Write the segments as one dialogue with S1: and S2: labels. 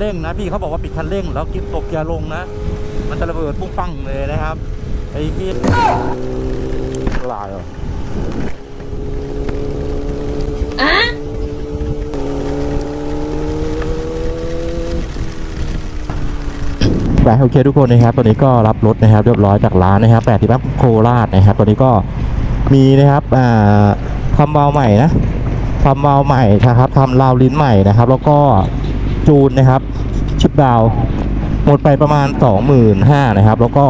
S1: เร่งนะพี่เขาบอกว่าปิดคันเร่งแล้วกิฟตกเกียร์ลงนะ มันจะระเบิดปุ้งปังเลยนะครับไอ้พี่ลายเหรอไปโอเคทุกคนนะครับตอนนี้ก็รับรถนะครับเรียบร้อยจากร้านนะครับแปดที่บ้านโคราชนะครับตอนนี้ก็มีนะครับอ่าทำเบาใหม่นะทำเบาใหม่นะครับทำราวลิ้นใหม่นะครับ แล้วก็จูนนะครับ ชิปดาว หมดไปประมาณ 25,000นะครับ แล้วก็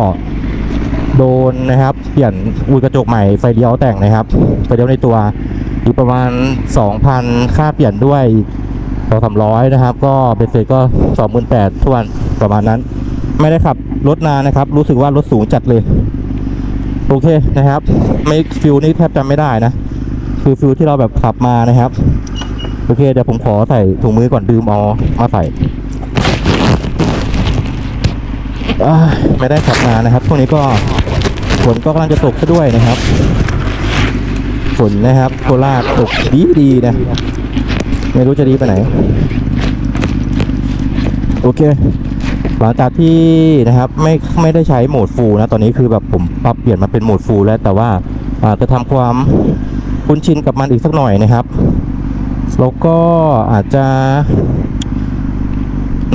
S1: โดนนะครับ เปลี่ยนอุยกระจกใหม่ไฟเลี้ยวแต่งนะครับไฟเลี้ยวในตัวอีกประมาณ 2,000 ค่าเปลี่ยนด้วยสองสามร้อยนะครับ ก็เบ็ดเสร็จก็28,000ทวนประมาณนั้น ไม่ได้ขับรถนานนะครับ รู้สึกว่ารถสูงจัดเลย โอเคนะครับ ไม่ฟิลนี่แทบจำไม่ได้นะ คือฟิลที่เราแบบขับมานะครับ โอเคเดี๋ยวผมขอใส่ถุงมือก่อนดื่มเอามาใส่อ่า ไม่ได้ขับมานะครับช่วงนี้ก็ฝนก็กำลังจะตกซะด้วยนะครับฝนนะครับโคราชตกดีดีนะ ไม่รู้จะดีไปไหน โอเค หลังจากที่นะครับไม่ไม่ได้ใช้โหมดฟูลนะ ตอนนี้คือแบบผมปรับเปลี่ยนมาเป็นโหมดฟูลแล้ว แต่ว่าอาจจะทำความคุ้นชินกับมันอีกสักหน่อยนะครับ แล้วก็อาจจะ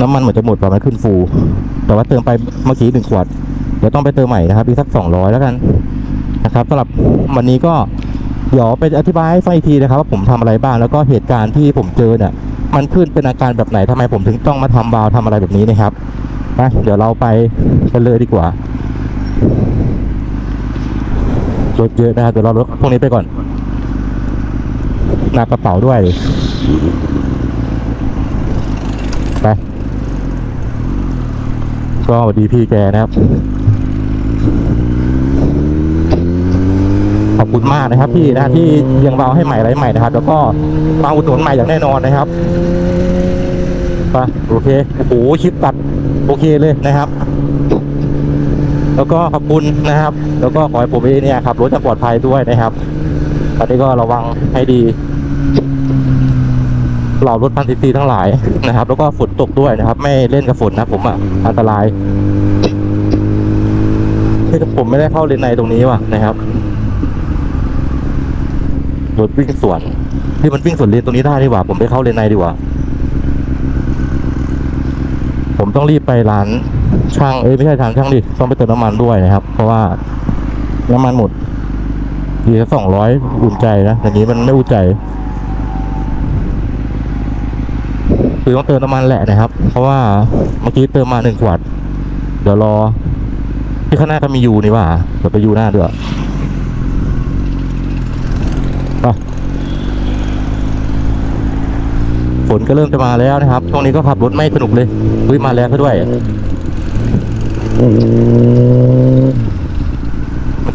S1: น้ำมันเหมือนจะหมดก่อนมันขึ้นฟู แต่ว่าเติมไปเมื่อกี้หนึ่งขวด เดี๋ยวต้องไปเติมใหม่นะครับอีกสักสองร้อยแล้วกันนะครับสำหรับวันนี้ก็เดี๋ยวไปอธิบายให้ฟังอีกทีนะครับว่าผมทำอะไรบ้างแล้วก็เหตุการณ์ที่ผมเจอเนี่ย มันขึ้นเป็นอาการแบบไหนทำไมผมถึงต้องมาทำวาล์วทำอะไรแบบนี้นะครับไปเดี๋ยวเราไปกันเลยดีกว่ารถเยอะนะครับเดี๋ยวเรารถพวกนี้ไปก่อนหนักกระเป๋าด้วย ไป ก็สวัสดีพี่แกนะครับ ขอบคุณมากนะครับ พี่นะที่ยังเบาให้ใหม่ไรใหม่นะครับ แล้วก็มาอุดหนุนใหม่อย่างแน่นอนนะครับไปโอเคโอ้โหคลิปตัดโอเคเลยนะครับ แล้วก็ขอบคุณนะครับ แล้วก็ขอให้ผมเองเนี่ยขับรถจะปลอดภัยด้วยนะครับตอนนี้ก็ระวังให้ดี เหล่ารถพันซีซีทั้งหลายนะครับ แล้วก็ฝนตกด้วยนะครับ ไม่เล่นกับฝนนะผมอะอันตรายที่ผมไม่ได้เข้าเลนในตรงนี้ว่ะนะครับรถวิ่งสวนที่มันวิ่งสวนเลนตรงนี้ได้ดีกว่า ผมไปเข้าเลนในดีกว่า ผมต้องรีบไปร้านช่างเอ้ยไม่ใช่ทางช่างดิต้องไปเติมน้ำมันด้วยนะครับ เพราะว่าน้ำมันหมดทีสองร้อยอุ่นใจนะแต่นี้มันไม่อุ่นใจ คือต้องเติมน้ำมันแหละนะครับ เพราะว่าเมื่อกี้เติมมาหนึ่งขวด เดี๋ยวรอ ที่ข้างหน้าก็มียูนี่ว่าเดี๋ยวไปยูหน้าด้วยไปฝนก็เริ่มจะมาแล้วนะครับช่วงนี้ก็ขับรถไม่สนุกเลยอุ้ยมาแล้วซะด้วย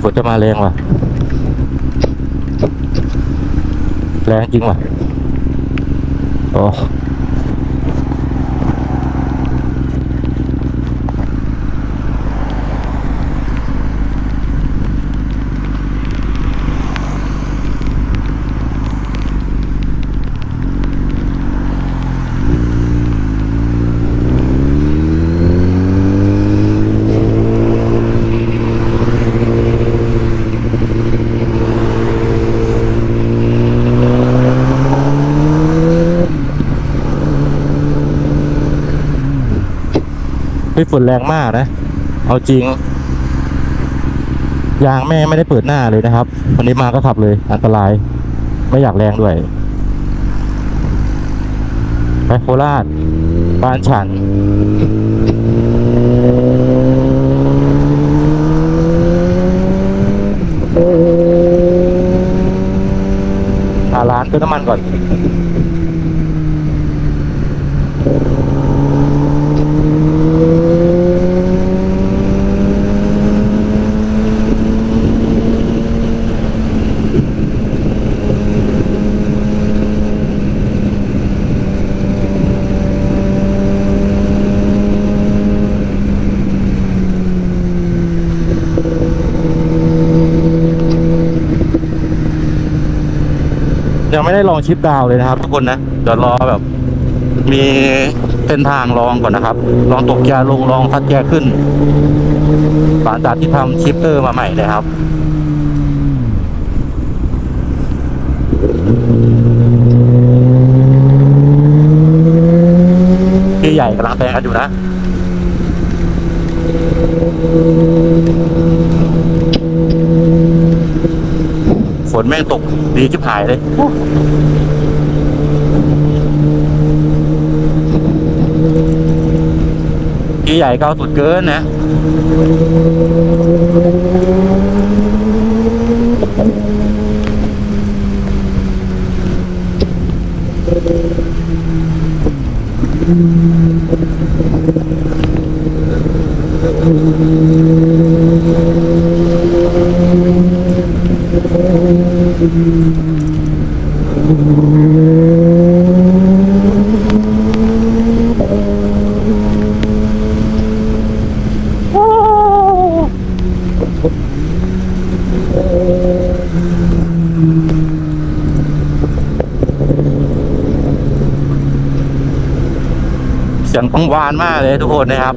S1: ฝนจะมาแรงว่ะ แรงจริงว่ะ โอ้ ฝนแรงมากนะ เอาจริง ยางแม่ไม่ได้เปิดหน้าเลยนะครับ วันนี้มาก็ขับเลย อันตราย ไม่อยากแรงด้วย ไปโคราชบ้านฉันหาร้านเติมน้ำมันก่อน ยังไม่ได้ลองชิปดาวเลยนะครับ ทุกคนนะ เดี๋ยวรอแบบ มีเส้นทางลองก่อนนะครับ ลองตกแกลงลองพัดแกขึ้นหลังจากที่ทำชิปเตอร์มาใหม่นะครับพี่ใหญ่กำลังแซงกันอยู่นะ ฝนแม่งตกดีชิบหายเลยพี่ใหญ่ก็เอาสุดเกินนะ เสียงกังวานมากเลยทุกคนนะครับ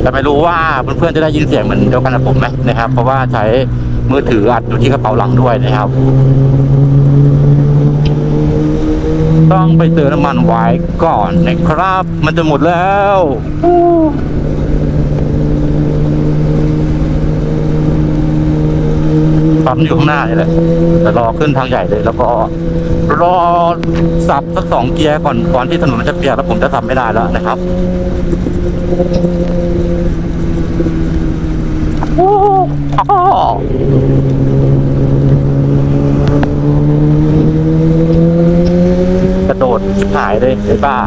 S1: แต่ไม่รู้ว่าเพื่อนๆจะได้ยินเสียงเหมือนเดียวกันกับผมไหมนะครับ เพราะว่าใช้ มือถืออัดอยู่ที่กระเป๋าหลังด้วยนะครับ ต้องไปเติมน้ำมันไว้ก่อนนะครับ มันจะหมดแล้วปั๊มอยู่ข้างหน้านี่แหละแต่รอขึ้นทางใหญ่เลย แล้วก็รอสับสักสองเกียร์ก่อนก่อนที่ถนนมันจะเปียกแล้วผมจะสับไม่ได้แล้วนะครับ โอ้อ้อ กระโดดหายเลยไอ้บ้า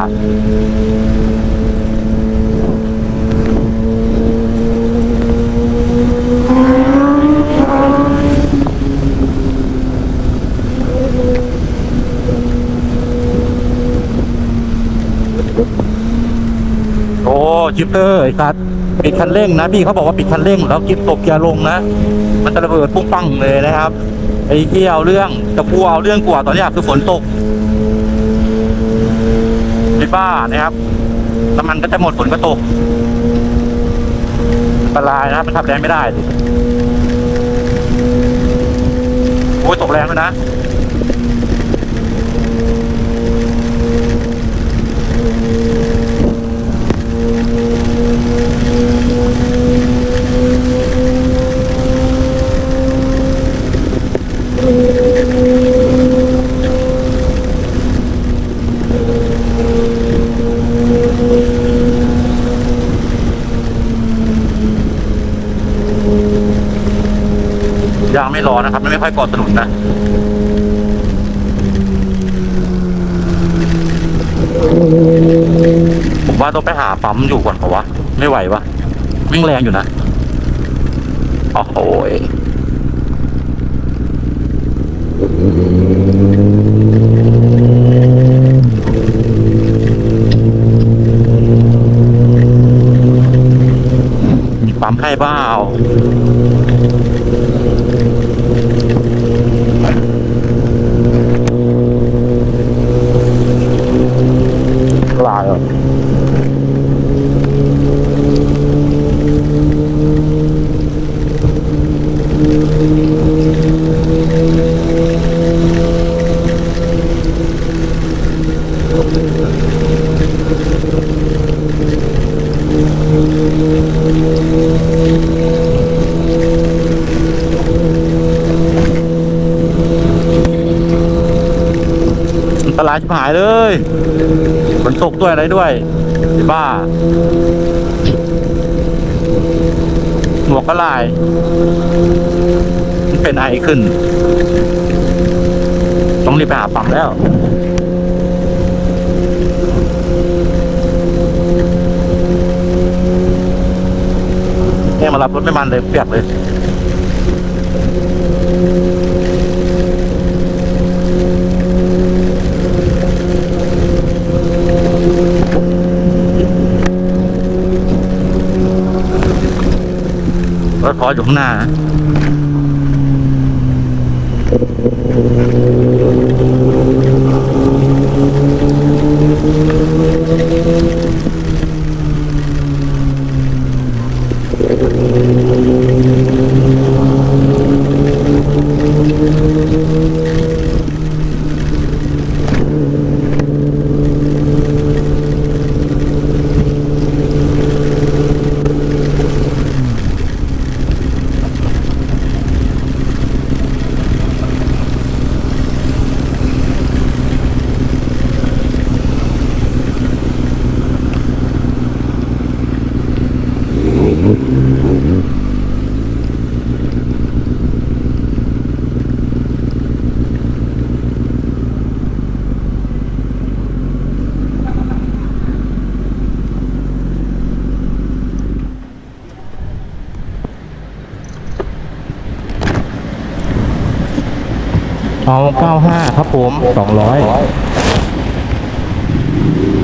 S1: โอ้จิปเตอร์ไอ้สัตว์ ปิดคันเร่งนะพี่เขาบอกว่าปิดคันเร่งแล้วกิบตกแกลงนะ มันจะระเบิดปุ้งปังเลยนะครับไอ้เกี่ยวเรื่องจะกลัวเอาเรื่องกว่าตอนนี้คือฝนตกไอ้บ้านะครับน้ำมันก็จะหมดฝนก็ตกอันตรายนะมันขับแรงไม่ได้โอ้ยตกแรงเลยนะ ไม่ร้อนนะครับ มันไม่ค่อยกอดถนนนะผมว่าต้องไปหาปั๊มอยู่ก่อนเพราะวะไม่ไหววะวิ่งแรงอยู่นะโอ้โหมีปั๊มให้บ้า เอาลายอะอันตรายชิบหายเลยฝนตกด้วยอะไรด้วยบ้า หมวกก็ลาย มันเป็นไอขึ้น ต้องรีบไปหาปั๊มแล้วเนี่ยมารับรถไม่มันเลยเปียกเลย รถพออยู่ข้างหน้านะ เอา 95 ครับผม 200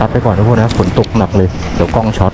S1: ตัดไปก่อนทุกคนนะฝนตกหนักเลย เดี๋ยวกล้องช็อต